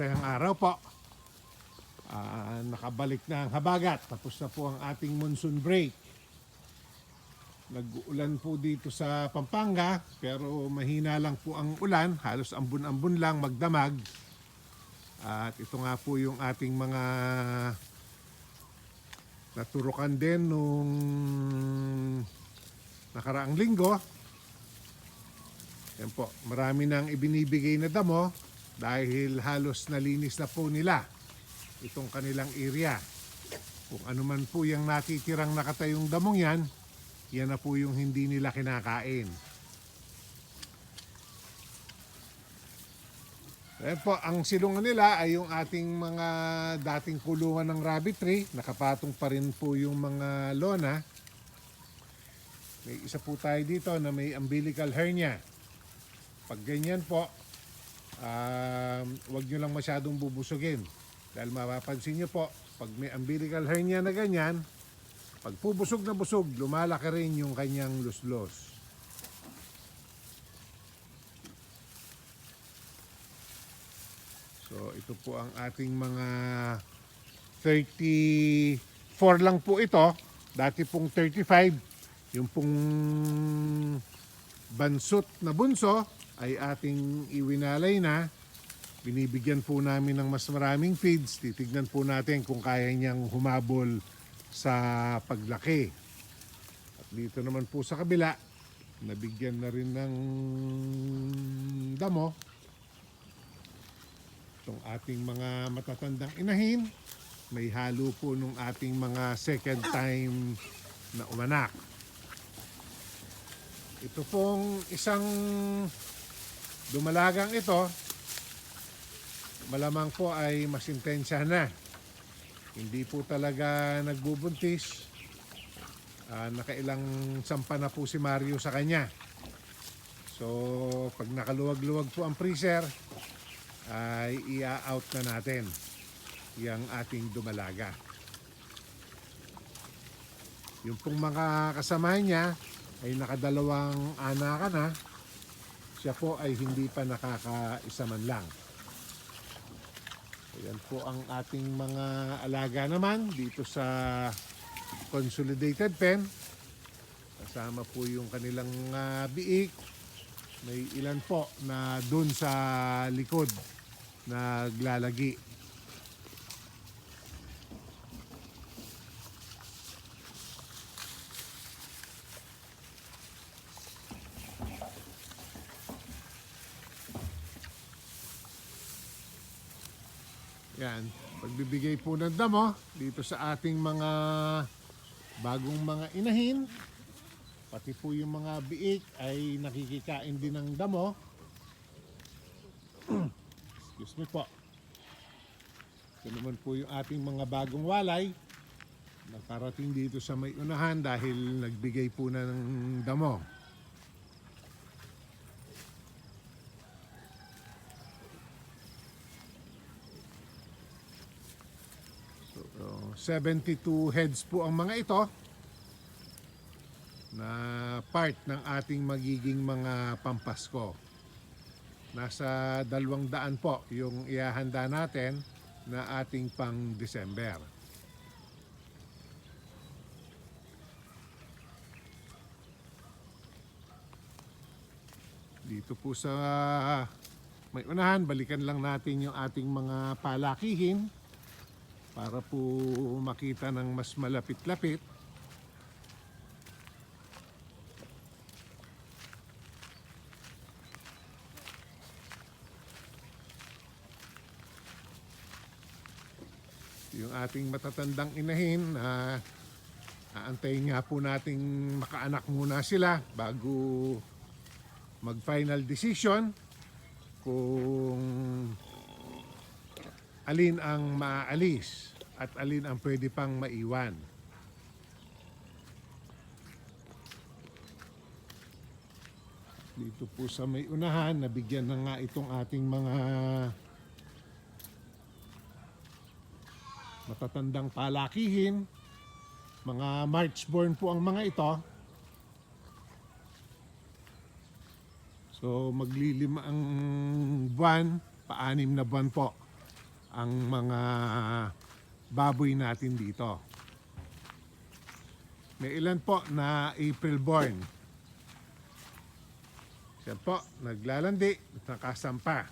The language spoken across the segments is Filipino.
masayang araw po. Ah, nakabalik na ang habagat. Tapos na po ang ating monsoon break. Nag-ulan po dito sa Pampanga pero mahina lang po ang ulan. Halos ambun-ambun lang magdamag. At ito nga po yung ating mga naturukan din nung nakaraang linggo. Yan po, marami nang ibinibigay na damo dahil halos nalinis na po nila itong kanilang area. Kung ano man po yung natitirang nakatayong damong yan, yan na po yung hindi nila kinakain. Ayan po, ang silungan nila ay yung ating mga dating kulungan ng rabbit tree. Nakapatong pa rin po yung mga lona. May isa po tayo dito na may umbilical hernia. Pag ganyan po, um, wag nyo lang masyadong bubusugin. Dahil mapapansin nyo po, pag may umbilical hernia na ganyan, pag po busog na busog, lumalaki rin yung kanyang luslos. So ito po ang ating mga 34 lang po ito. Dati pong 35. Yung pong bansot na bunso ay ating iwinalay na. Binibigyan po namin ng mas maraming feeds. Titignan po natin kung kaya niyang humabol sa paglaki. At dito naman po sa kabila, nabigyan na rin ng damo itong ating mga matatandang inahin. May halo po nung ating mga second time na umanak. Ito pong isang dumalagang ito, malamang po ay mas intensya na. Hindi po talaga nagbubuntis. Ah, nakailang sampa na po si Mario sa kanya. So, pag nakaluwag-luwag po ang freezer, ay ia-out na natin yung ating dumalaga. Yung pong mga kasama niya ay nakadalawang anakan na. Siya po ay hindi pa nakakaisa man lang. Ayan po ang ating mga alaga naman dito sa consolidated pen. Kasama po yung kanilang ah, biik. May ilan po na dun sa likod naglalagi. Yan, pagbibigay po ng damo dito sa ating mga bagong mga inahin. Pati po yung mga biik ay nakikikain din ng damo. Excuse me po. Ito naman po yung ating mga bagong walay. Nakarating dito sa may unahan dahil nagbigay po na ng damo. 72 heads po ang mga ito na part ng ating magiging mga pampasko. Nasa dalawang daan po yung ihahanda natin na ating pang December. Dito po sa may unahan, balikan lang natin yung ating mga palakihin para po makita ng mas malapit-lapit. yung ating matatandang inahin na aantayin nga po nating makaanak muna sila bago mag final decision kung alin ang maaalis at alin ang pwede pang maiwan. Dito po sa may unahan, nabigyan na nga itong ating mga matatandang palakihin. Mga March born po ang mga ito. So maglilima ang buwan, paanim na buwan po ang mga baboy natin dito. May ilan po na April born. Yan po, naglalandi, nakasampa.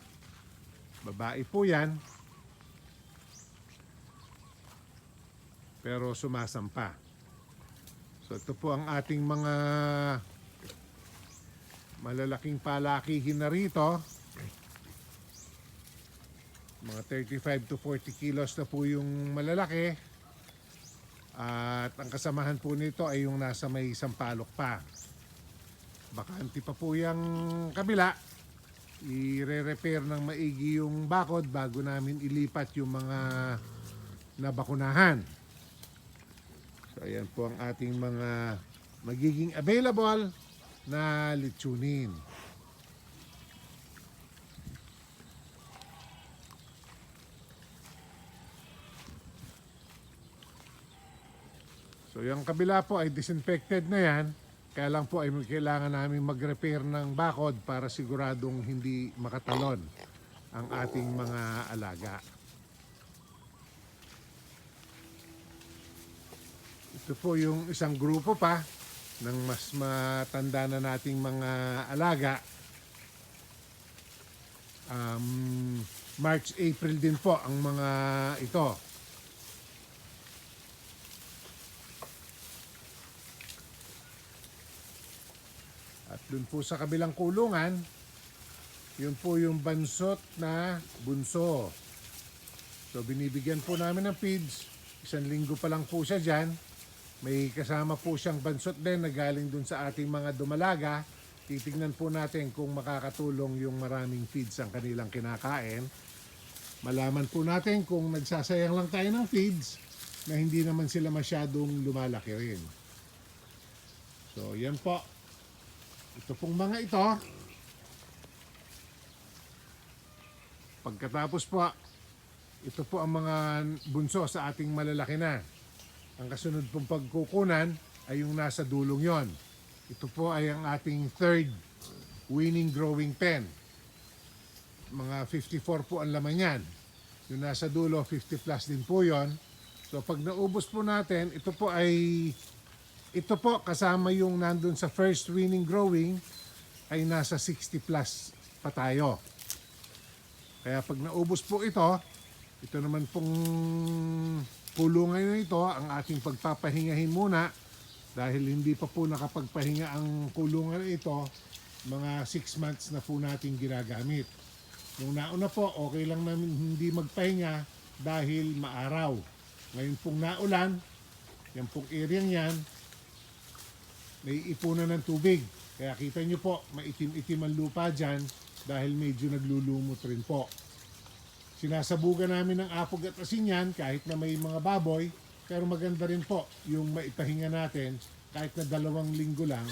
Babae po yan. Pero sumasampa. So ito po ang ating mga malalaking palakihin na rito. Mga 35 to 40 kilos na po yung malalaki. At ang kasamahan po nito ay yung nasa may sampalok pa. Bakanti pa po yung kabila. I-re-repair ng maigi yung bakod bago namin ilipat yung mga nabakunahan. So ayan po ang ating mga magiging available na litsunin. So yung kabila po ay disinfected na yan. Kaya lang po ay kailangan namin mag-repair ng bakod para siguradong hindi makatalon ang ating mga alaga. Ito po yung isang grupo pa ng mas matanda na nating mga alaga. Um, March, April din po ang mga ito. Dun po sa kabilang kulungan, yun po yung bansot na bunso. So binibigyan po namin ng feeds. Isang linggo pa lang po siya dyan. May kasama po siyang bansot din na galing dun sa ating mga dumalaga. Titignan po natin kung makakatulong yung maraming feeds ang kanilang kinakain. Malaman po natin kung nagsasayang lang tayo ng feeds na hindi naman sila masyadong lumalaki rin. So yan po. Ito pong mga ito. Pagkatapos po, ito po ang mga bunso sa ating malalaki na. Ang kasunod pong pagkukunan ay yung nasa dulong yon. Ito po ay ang ating third winning growing pen. Mga 54 po ang laman yan. Yung nasa dulo, 50 plus din po yon. So pag naubos po natin, ito po ay ito po kasama yung nandun sa first winning growing ay nasa 60 plus pa tayo. Kaya pag naubos po ito, ito naman pong kulungan na ito ang ating pagpapahingahin muna dahil hindi pa po nakapagpahinga ang kulungan ito mga 6 months na po natin ginagamit. Nung nauna po, okay lang namin hindi magpahinga dahil maaraw. Ngayon pong naulan, yan pong area yan, may ipunan ng tubig. Kaya kita nyo po, maitim-itim ang lupa dyan dahil medyo naglulumot rin po. Sinasabugan namin ng apog at asin yan kahit na may mga baboy, pero maganda rin po yung maipahinga natin kahit na dalawang linggo lang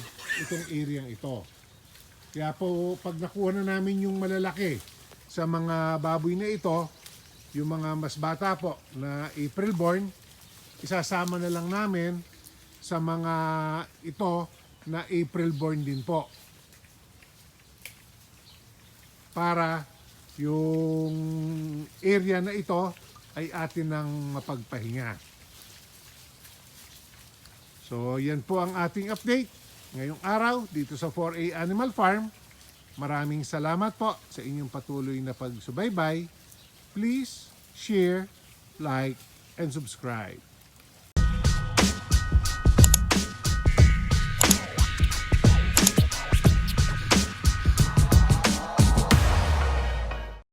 itong area ito. Kaya po pag nakuha na namin yung malalaki sa mga baboy na ito, yung mga mas bata po na April born, isasama na lang namin sa mga ito na April born din po. Para yung area na ito ay atin ng mapagpahinga. So yan po ang ating update ngayong araw dito sa 4A Animal Farm. Maraming salamat po sa inyong patuloy na pagsubaybay. Please share, like, and subscribe.